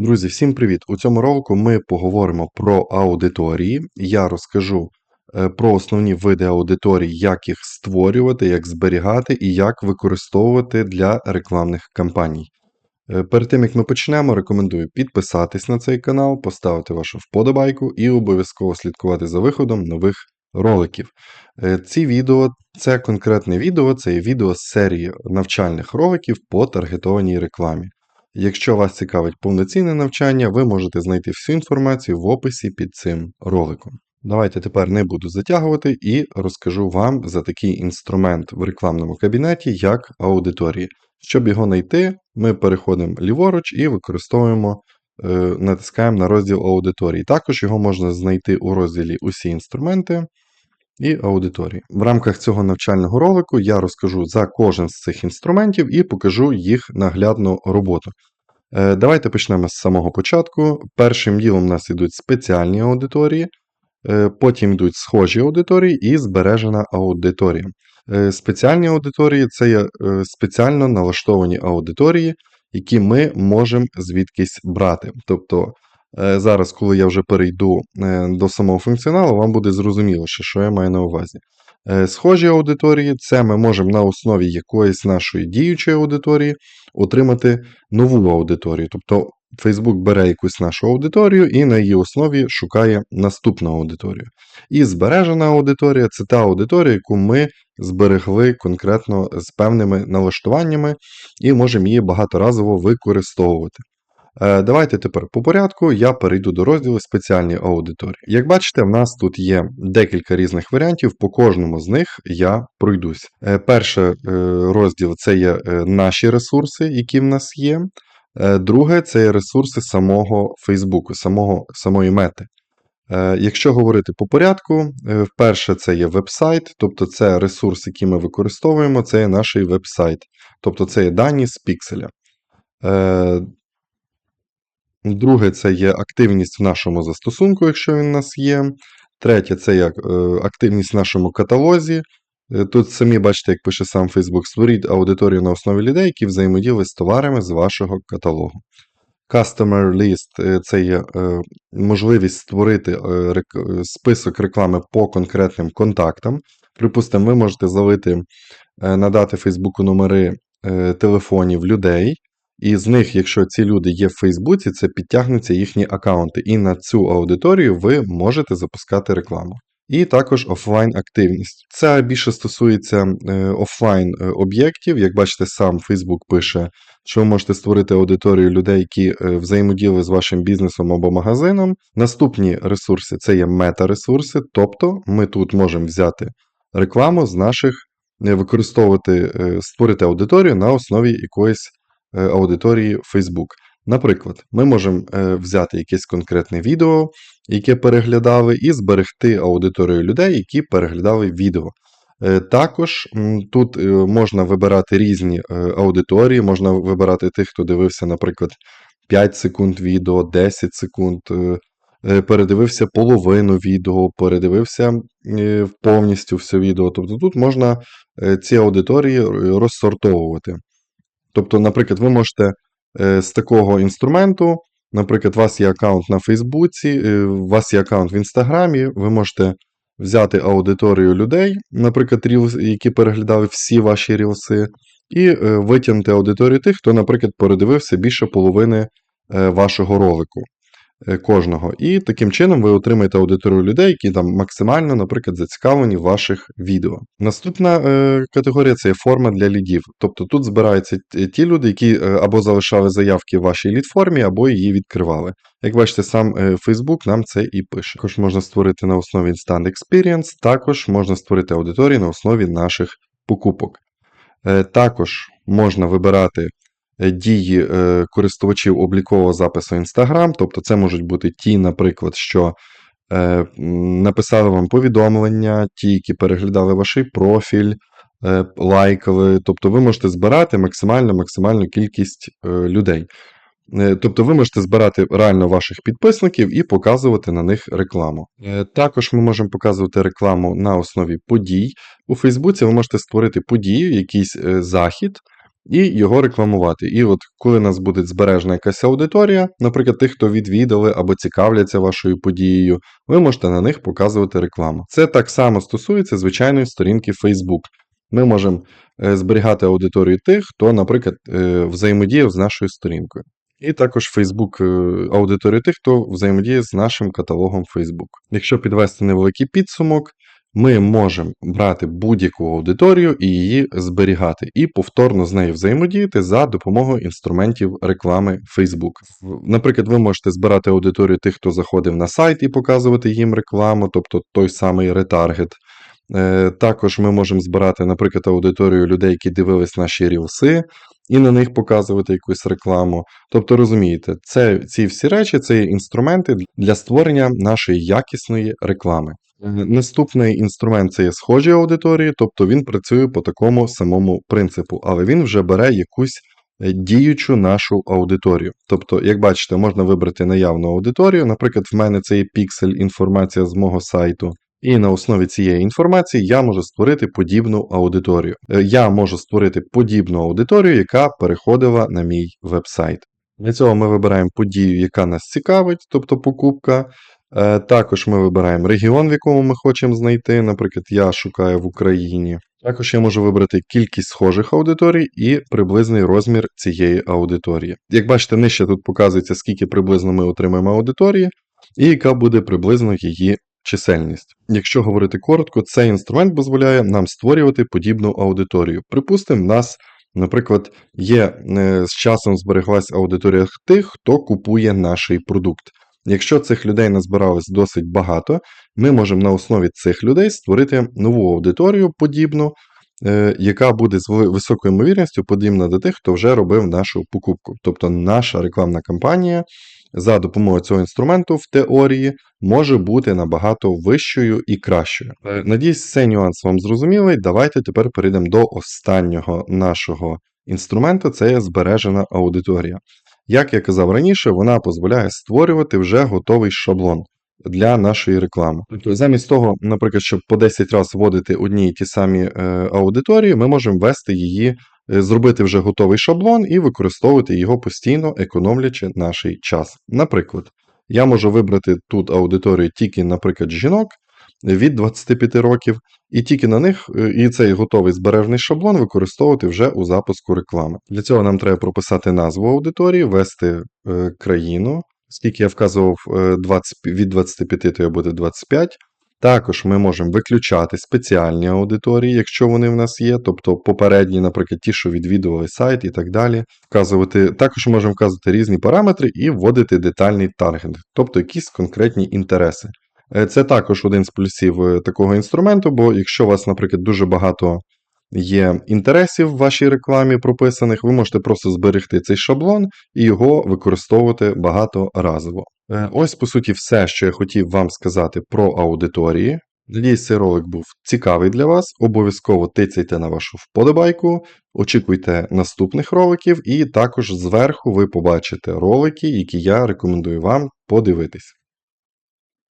Друзі, всім привіт! У цьому ролику ми поговоримо про аудиторії. Я розкажу е, про основні види аудиторій, як їх створювати, як зберігати і як використовувати для рекламних кампаній. Е, Перед тим як ми почнемо, рекомендую підписатись на цей канал, поставити вашу вподобайку і обов'язково слідкувати за виходом нових роликів. Е, Ці відео це конкретне відео, це відео з серії навчальних роликів по таргетованій рекламі. Якщо вас цікавить повноцінне навчання, ви можете знайти всю інформацію в описі під цим роликом. Давайте тепер не буду затягувати і розкажу вам за такий інструмент в рекламному кабінеті, як аудиторії. Щоб його знайти, ми переходимо ліворуч і використовуємо, е, натискаємо на розділ аудиторії. Також його можна знайти у розділі Усі інструменти і аудиторії. В рамках цього навчального ролику я розкажу за кожен з цих інструментів і покажу їх наглядну роботу. Е, Давайте почнемо з самого початку. Першим ділом у нас йдуть спеціальні аудиторії, е, потім йдуть схожі аудиторії і збережена аудиторія. Е, Спеціальні аудиторії це є спеціально налаштовані аудиторії, які ми можемо звідкись брати. Тобто Зараз, коли я вже перейду до самого функціоналу, вам буде зрозуміло, що я маю на увазі. Е, Схожі аудиторії це ми можемо на основі якоїсь нашої діючої аудиторії отримати нову аудиторію. Тобто Facebook бере якусь нашу аудиторію і на її основі шукає наступну аудиторію. І збережена аудиторія це та аудиторія, яку ми зберегли конкретно з певними налаштуваннями і можемо її багаторазово використовувати. Е, Давайте тепер по порядку я перейду до розділу спеціальні аудиторії. Як бачите, в нас тут є декілька різних варіантів, по кожному з них я пройдусь. Е, Перший е, розділ це є наші ресурси, які в нас є. Друге це є ресурси самого Фейсбуку, самого, самої мети. Якщо говорити по порядку, е, вперше це є веб-сайт, тобто це ресурс, який ми використовуємо, це є наш веб-сайт, тобто це є дані з пікселя. Друге, це є активність в нашому застосунку, якщо він у нас є. Третє це є е, активність в нашому каталозі. Е, Тут самі бачите, як пише сам Facebook, створіть аудиторію на основі людей, які взаємодіяли з товарами з вашого каталогу. Customer List е, це є можливість створити список реклами по конкретним контактам. Припустимо, ви можете залити, надати Фейсбуку номери телефонів людей, і з них, якщо ці люди є в Фейсбуці, це підтягнуться їхні аккаунти. І на цю аудиторію ви можете запускати рекламу. І також офлайн активність. Це більше стосується е, офлайн е, об'єктів. Як бачите, сам Facebook пише, що ви можете створити аудиторію людей, які е, взаємодіяли з вашим бізнесом або магазином. Наступні ресурси це є мета-ресурси, тобто ми тут можемо взяти рекламу з наших, використовувати, створити аудиторію на основі якоїсь аудиторії Facebook. Наприклад, ми можемо е, взяти якесь конкретне відео, яке переглядали, і зберегти аудиторію людей, які переглядали відео. Е, Також тут е, можна вибирати різні е, аудиторії, можна вибирати тих, хто дивився, наприклад, 5 секунд відео, 10 секунд, е, е, передивився половину відео, передивився е, повністю все відео. Тобто тут можна е, ці аудиторії е, розсортовувати. Тобто, наприклад, ви можете е, з такого інструменту, наприклад, у вас є аккаунт на Фейсбуці, е, у вас є аккаунт в Інстаграмі, ви можете взяти аудиторію людей, наприклад, рілс, які переглядали всі ваші рілси, і е, витягнути аудиторію тих, хто, наприклад, передивився більше половини вашого ролику кожного. І таким чином ви отримаєте аудиторію людей, які там максимально, наприклад, зацікавлені в ваших відео. Наступна е, категорія це форма для лідів. Тобто тут збираються ті люди, які е, або залишали заявки в вашій лід-формі, або її відкривали. Як бачите, сам е, Facebook нам це і пише. Також можна створити на основі Instant Experience, також можна створити аудиторії на основі наших покупок. Е, Також можна вибирати е, дії е, користувачів облікового запису Instagram, тобто це можуть бути ті, наприклад, що е, написали вам повідомлення, ті, які переглядали ваш профіль, е, лайкали. Тобто ви можете збирати максимально максимальну кількість е, людей. Е, Тобто ви можете збирати реально ваших підписників і показувати на них рекламу. Е, Також ми можемо показувати рекламу на основі подій. У Фейсбуці ви можете створити подію, якийсь е, захід, і його рекламувати. І от коли у нас буде збережена якась аудиторія, наприклад, тих, хто відвідали або цікавляться вашою подією, ви можете на них показувати рекламу. Це так само стосується звичайної сторінки Facebook. Ми можемо е, зберігати аудиторію тих, хто, наприклад, е, взаємодіяв з нашою сторінкою. І також Facebook е, аудиторію тих, хто взаємодіє з нашим каталогом Facebook. Якщо підвести невеликий підсумок, ми можемо брати будь-яку аудиторію і її зберігати, і повторно з нею взаємодіяти за допомогою інструментів реклами Facebook. Наприклад, ви можете збирати аудиторію тих, хто заходив на сайт і показувати їм рекламу, тобто той самий ретаргет. Е, Також ми можемо збирати, наприклад, аудиторію людей, які дивились наші рілси, і на них показувати якусь рекламу. Тобто, розумієте, це, ці всі речі це є інструменти для створення нашої якісної реклами. Е, Наступний інструмент це є схожі аудиторії, тобто він працює по такому самому принципу, але він вже бере якусь е, діючу нашу аудиторію. Тобто, як бачите, можна вибрати наявну аудиторію. Наприклад, в мене це є піксель інформація з мого сайту. І на основі цієї інформації я можу створити подібну аудиторію. Е, Я можу створити подібну аудиторію, яка переходила на мій веб-сайт. Для цього ми вибираємо подію, яка нас цікавить, тобто покупка. Е, Також ми вибираємо регіон, в якому ми хочемо знайти. Наприклад, я шукаю в Україні. Також я можу вибрати кількість схожих аудиторій і приблизний розмір цієї аудиторії. Як бачите, нижче тут показується, скільки приблизно ми отримаємо аудиторії, і яка буде приблизно її чисельність. Якщо говорити коротко, цей інструмент дозволяє нам створювати подібну аудиторію. Припустимо, нас, наприклад, є е, з часом збереглась аудиторія тих, хто купує наш продукт. Якщо цих людей назбиралось досить багато, ми можемо на основі цих людей створити нову аудиторію подібну, е, яка буде з високою ймовірністю подібна до тих, хто вже робив нашу покупку. Тобто наша рекламна кампанія за допомогою цього інструменту в теорії може бути набагато вищою і кращою. Е, Надіюсь, цей нюанс вам зрозумілий. Давайте тепер перейдемо до останнього нашого інструменту це є збережена аудиторія. Як я казав раніше, вона дозволяє створювати вже готовий шаблон для нашої реклами. Тобто, замість того, наприклад, щоб по 10 разів вводити одні і ті самі е, аудиторії, ми можемо ввести її, зробити вже готовий шаблон і використовувати його постійно, економлячи наш час. Наприклад, я можу вибрати тут аудиторію тільки, наприклад, жінок від 25 років, і тільки на них е, і цей готовий збережений шаблон використовувати вже у запуску реклами. Для цього нам треба прописати назву аудиторії, ввести е, країну. Скільки я вказував е, 20, від 25, то я буде 25. Також ми можемо виключати спеціальні аудиторії, якщо вони в нас є, тобто попередні, наприклад, ті, що відвідували сайт і так далі. Вказувати, також можемо вказувати різні параметри і вводити детальний таргет, тобто якісь конкретні інтереси. Е, Це також один з плюсів е, такого інструменту, бо якщо у вас, наприклад, дуже багато є інтересів в вашій рекламі прописаних, ви можете просто зберегти цей шаблон і його використовувати багаторазово. Е, Ось, по суті, все, що я хотів вам сказати про аудиторії. Надіюсь, цей ролик був цікавий для вас. Обов'язково тицяйте на вашу вподобайку, очікуйте наступних роликів, і також зверху ви побачите ролики, які я рекомендую вам подивитись.